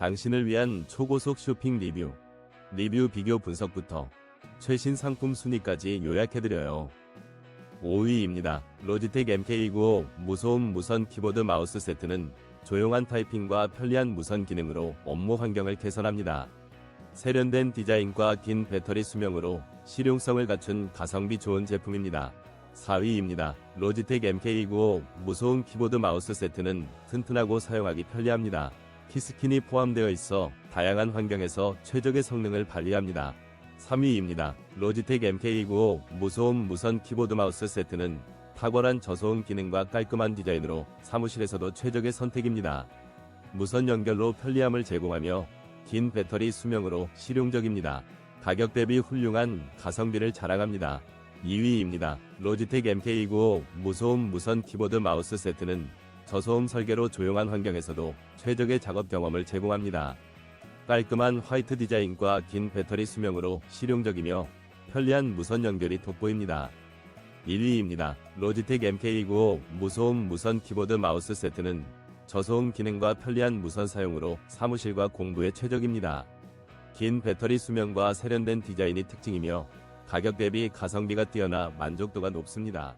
당신을 위한 초고속 쇼핑 리뷰, 리뷰 비교 분석부터 최신 상품 순위까지 요약해드려요. 5위입니다. 로지텍 MK295 무소음 무선 키보드 마우스 세트는 조용한 타이핑과 편리한 무선 기능으로 업무 환경을 개선합니다. 세련된 디자인과 긴 배터리 수명으로 실용성을 갖춘 가성비 좋은 제품입니다. 4위입니다. 로지텍 MK295 무소음 키보드 마우스 세트는 튼튼하고 사용하기 편리합니다. 키스킨이 포함되어 있어 다양한 환경에서 최적의 성능을 발휘합니다. 3위입니다. 로지텍 MK295 무소음 무선 키보드 마우스 세트는 탁월한 저소음 기능과 깔끔한 디자인으로 사무실에서도 최적의 선택입니다. 무선 연결로 편리함을 제공하며 긴 배터리 수명으로 실용적입니다. 가격 대비 훌륭한 가성비를 자랑합니다. 2위입니다. 로지텍 MK295 무소음 무선 키보드 마우스 세트는 저소음 설계로 조용한 환경에서도 최적의 작업 경험을 제공합니다. 깔끔한 화이트 디자인과 긴 배터리 수명으로 실용적이며 편리한 무선 연결이 돋보입니다. 1위입니다. 로지텍 MK295 무소음 무선 키보드 마우스 세트는 저소음 기능과 편리한 무선 사용으로 사무실과 공부에 최적입니다. 긴 배터리 수명과 세련된 디자인이 특징이며 가격 대비 가성비가 뛰어나 만족도가 높습니다.